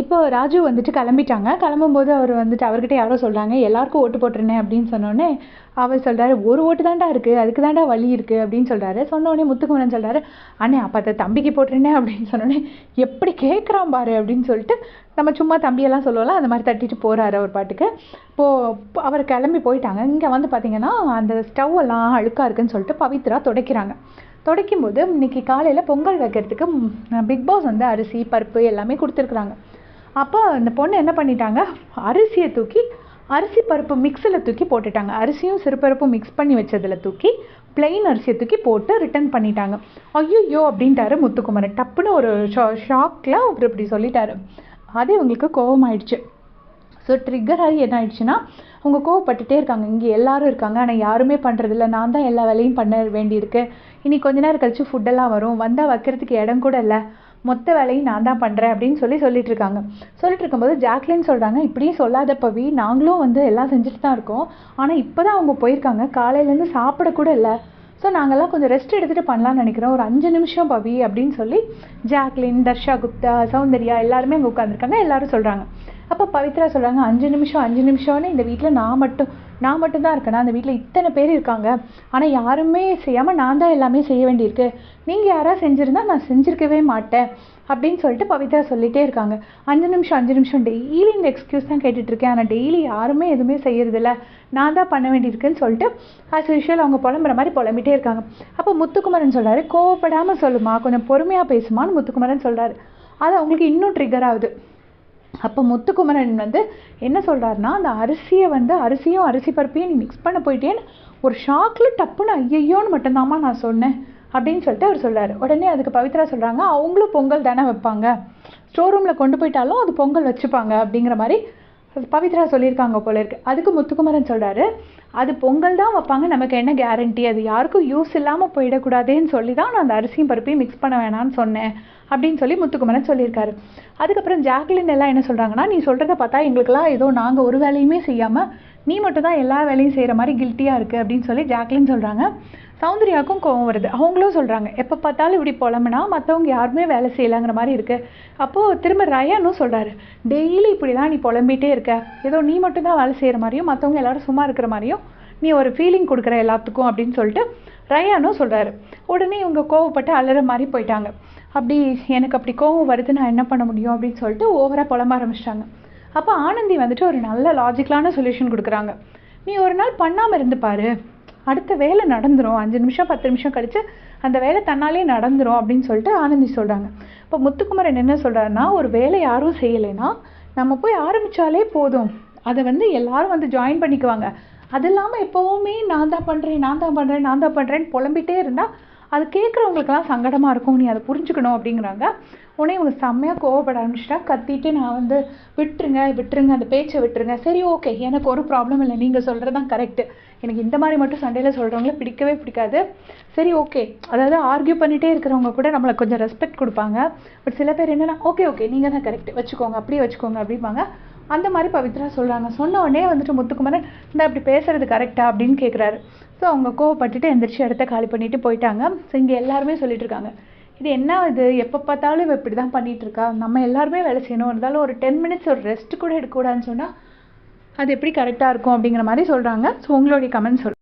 இப்போ ராஜு வந்துட்டு கிளம்பிட்டாங்க. கிளம்பும்போது அவர் வந்துட்டு அவர்கிட்ட யாரோ சொல்கிறாங்க எல்லாருக்கும் ஓட்டு போட்டுருனேன் அப்படின்னு சொன்னோடனே அவர் சொல்கிறாரு ஒரு ஓட்டு தாண்டா இருக்குது அதுக்கு தாண்டா வழி இருக்குது அப்படின்னு சொல்கிறாரு சொன்னோடனே முத்துக்குமரன் சொல்கிறாரு அண்ணே அப்போ அதை தம்பிக்கு போட்டுருனே அப்படின்னு சொன்னோடனே எப்படி கேட்குறான் பாரு அப்படின்னு சொல்லிட்டு நம்ம சும்மா தம்பியெல்லாம் சொல்லலாம் அந்த மாதிரி தட்டிட்டு போகிறாரு அவர் பாட்டுக்கு. இப்போது அவர் கிளம்பி போயிட்டாங்க. இங்கே வந்து பார்த்தீங்கன்னா அந்த ஸ்டவ் எல்லாம் அழுக்காக இருக்குன்னு சொல்லிட்டு பவித்ரா துடைக்கிறாங்க. துடைக்கும் போது இன்னைக்கு காலையில் பொங்கல் வைக்கிறதுக்கு பிக் பாஸ் வந்து அரிசி பருப்பு எல்லாமே கொடுத்துருக்குறாங்க. அப்போ அந்த பொண்ணு என்ன பண்ணிட்டாங்க? அரிசியை தூக்கி அரிசி பருப்பு மிக்ஸில் தூக்கி போட்டுட்டாங்க. அரிசியும் சிறுபருப்பும் மிக்ஸ் பண்ணி வச்சதில் தூக்கி பிளெயின் அரிசியை தூக்கி போட்டு ரிட்டர்ன் பண்ணிட்டாங்க. ஐயோ அப்படின்ட்டாரு முத்துக்குமரன். டப்புன்னு ஒரு ஷா ஷாக்கில் அவர் இப்படி சொல்லிட்டாரு. அது இவங்களுக்கு கோபம் ஆயிடுச்சு ஸோ ட்ரிக்கர் ஆகி என்ன ஆயிடுச்சுன்னா அவங்க கோவப்பட்டுட்டே இருக்காங்க. இங்கே எல்லாரும் இருக்காங்க. ஆனால் யாருமே பண்ணுறதில்ல நான் தான் எல்லா வேலையும் பண்ண வேண்டியிருக்கு. இனி கொஞ்ச நேரம் கழிச்சு ஃபுட்டெல்லாம் வரும். வந்தால் வைக்கிறதுக்கு இடம் கூட இல்லை. மொத்த வேலையும் நான் தான் பண்ணுறேன் அப்படின்னு சொல்லி சொல்லிட்டு இருக்காங்க. சொல்லிட்டு இருக்கும்போது ஜாக்லின் சொல்கிறாங்க இப்படியும் சொல்லாத பவி நாங்களும் வந்து எல்லாம் செஞ்சுட்டு தான் இருக்கோம். ஆனால் இப்போ தான் அவங்க போயிருக்காங்க. காலையிலேருந்து சாப்பிடக்கூட இல்லை. ஸோ நாங்கள்லாம் கொஞ்சம் ரெஸ்ட் எடுத்துகிட்டு பண்ணலாம்னு நினைக்கிறோம். ஒரு அஞ்சு நிமிஷம் பவி அப்படின்னு சொல்லி ஜாக்லின் தர்ஷா குப்தா சௌந்தர்யா எல்லாருமே அங்கே உட்காந்துருக்காங்க எல்லாரும் சொல்கிறாங்க அப்போ பவித்ரா சொல்கிறாங்க அஞ்சு நிமிஷம் அஞ்சு நிமிஷம்னு இந்த வீட்டில் நான் மட்டும் நான் மட்டும்தான் இருக்கேனா? அந்த வீட்டில் இத்தனை பேர் இருக்காங்க. ஆனால் யாருமே செய்யாமல் நான் தான் எல்லாமே செய்ய வேண்டியிருக்கு. நீங்கள் யாராவது செஞ்சுருந்தா நான் செஞ்சுருக்கவே மாட்டேன். அப்படின்னு சொல்லிட்டு பவித்ரா சொல்லிகிட்டே இருக்காங்க. அஞ்சு நிமிஷம் அஞ்சு நிமிஷம். டெய்லி இந்த எக்ஸ்கியூஸ் தான் கேட்டுட்ருக்கேன் ஆனால் டெய்லி யாருமே எதுவுமே செய்யறதில்ல. நான் தான் பண்ண வேண்டியிருக்குன்னு சொல்லிட்டு ஆஸ் யூஷுவல் அவங்க புலம்புற மாதிரி புலம்பிட்டே இருக்காங்க. அப்போ முத்துக்குமரன் சொல்கிறாரு கோவப்படாமல் சொல்லுமா கொஞ்சம் பொறுமையாக பேசுமான்னு முத்துக்குமரன் சொல்கிறாரு அது அவங்களுக்கு இன்னும் ட்ரிகர் ஆகுது. அப்போ முத்துக்குமரன் வந்து என்ன சொல்கிறாருன்னா அந்த அரிசியை வந்து அரிசியும் அரிசி பருப்பையும் நீ மிக்ஸ் பண்ண போயிட்டேன்னு ஒரு ஷாக்கில் டப்புன்னு ஐயையோன்னு மட்டும்தாம்மா நான் சொன்னேன் அப்படின்னு சொல்லிட்டு அவர் சொல்கிறார் உடனே அதுக்கு பவித்ரா சொல்கிறாங்க அவங்களும் பொங்கல் தானே வைப்பாங்க. ஸ்டோர் ரூமில் கொண்டு போயிட்டாலும் அது பொங்கல் வச்சுப்பாங்க அப்படிங்கிற மாதிரி பவித்ரா சொல்லியிருக்காங்க போல இருக்கு. அதுக்கு முத்துக்குமரன் சொல்கிறாரு அது பொங்கல் தான் வைப்பாங்க நமக்கு என்ன கேரண்டி அது யாருக்கும் யூஸ் இல்லாமல் போயிடக்கூடாதேன்னு சொல்லி தான் நான் அந்த அரிசியும் பருப்பையும் மிக்ஸ் பண்ண வேணாம்னு சொன்னேன் அப்படின்னு சொல்லி முத்துக்குமரன் சொல்லியிருக்காரு. அதுக்கப்புறம் ஜாக்லின் எல்லாம் என்ன சொல்கிறாங்கன்னா நீ சொல்கிறத பார்த்தா எங்களுக்கெல்லாம் ஏதோ நாங்கள் ஒரு வேலையுமே செய்யாமல் நீ மட்டும் தான் எல்லா வேலையும் செய்கிற மாதிரி கில்ட்டியாக இருக்குது அப்படின்னு சொல்லி ஜாக்லின் சொல்கிறாங்க சௌந்தர்யாவுக்கும் கோவம் வருது. அவங்களும் சொல்கிறாங்க எப்போ பார்த்தாலும் இப்படி புலம்புனா மற்றவங்க யாருமே வேலை செய்யலைங்கிற மாதிரி இருக்குது அப்போது திரும்ப ரயானும் சொல்கிறாரு டெய்லி இப்படி தான் நீ புலம்பிகிட்டே இருக்க. ஏதோ நீ மட்டும் தான் வேலை செய்கிற மாதிரியும் மற்றவங்க எல்லாரும் சும்மா இருக்கிற மாதிரியும் நீ ஒரு ஃபீலிங் கொடுக்குற எல்லாத்துக்கும் அப்படின்னு சொல்லிட்டு ரயானும் சொல்கிறாரு உடனே இவங்க கோவப்பட்டு அலற மாதிரி போயிட்டாங்க. அப்படி எனக்கு அப்படி கோவம் வருது நான் என்ன பண்ண முடியும்? அப்படின்னு சொல்லிட்டு ஓவராக புலம்ப ஆரம்பிச்சிட்டாங்க. அப்போ ஆனந்தி வந்துட்டு ஒரு நல்ல லாஜிக்கலான சொல்யூஷன் கொடுக்குறாங்க. நீ ஒரு நாள் பண்ணாமல் இருந்து பாரு. அடுத்த வேலை நடந்துடும் அஞ்சு நிமிஷம் பத்து நிமிஷம் கழித்து அந்த வேலை தன்னாலே நடந்துடும் அப்படின்னு சொல்லிட்டு ஆனந்தி சொல்கிறாங்க இப்போ முத்துக்குமரன் என்ன சொல்கிறாருன்னா ஒரு வேலை யாரும் செய்யலைன்னா நம்ம போய் ஆரம்பித்தாலே போதும். அதை வந்து எல்லாரும் வந்து ஜாயின் பண்ணிக்குவாங்க. அது இல்லாமல் எப்போவுமே நான் தான் பண்ணுறேன் நான் தான் பண்ணுறேன் நான் தான் பண்ணுறேன்னு புலம்பிட்டே இருந்தால் அது கேட்குறவங்களுக்கெல்லாம் சங்கடமாக இருக்கும். நீ அதை புரிஞ்சுக்கணும் அப்படிங்கிறாங்க. உடனே இவங்க செம்மையாக கோவப்பட ஆரம்பிச்சிட்டா கத்திட்டு நான் வந்து விட்டுருங்க விட்டுருங்க அந்த பேச்சை விட்டுருங்க. சரி ஓகே எனக்கு ஒரு ப்ராப்ளம் இல்லை. நீங்கள் சொல்கிறது தான் கரெக்டு எனக்கு இந்த மாதிரி மட்டும் சண்டையில் சொல்கிறவங்கள பிடிக்கவே பிடிக்காது. சரி ஓகே அதாவது ஆர்கியூ பண்ணிகிட்டே இருக்கிறவங்க கூட நம்மளை கொஞ்சம் ரெஸ்பெக்ட் கொடுப்பாங்க. பட் சில பேர் என்னென்னா ஓகே ஓகே நீங்கள் தான் கரெக்ட் வச்சுக்கோங்க அப்படியே வச்சுக்கோங்க அப்படிம்பாங்க. அந்த மாதிரி பவித்ரா சொல்கிறாங்க சொன்ன உடனே வந்துட்டு முத்துக்குமரன் இந்த அப்படி பேசுறது கரெக்டா அப்படின்னு கேட்குறாரு ஸோ அவங்க கோவப்பட்டுட்டு எந்திரிச்சு இடத்த காலி பண்ணிட்டு போயிட்டாங்க. ஸோ இங்கே எல்லாருமே சொல்லிட்டு இருக்காங்க. இது என்ன இது? எப்போ பார்த்தாலும் இவ இப்படி தான் பண்ணிட்டு இருக்கா? நம்ம எல்லாருமே வேலை செய்யணும். இருந்தாலும் ஒரு டென் மினிட்ஸ் ஒரு ரெஸ்ட் கூட எடுக்கக்கூடாதுன்னு சொன்னால் அது எப்படி கரெக்டாக இருக்கும் அப்படிங்கிற மாதிரி சொல்கிறாங்க ஸோ உங்களுடைய கமெண்ட் சொல்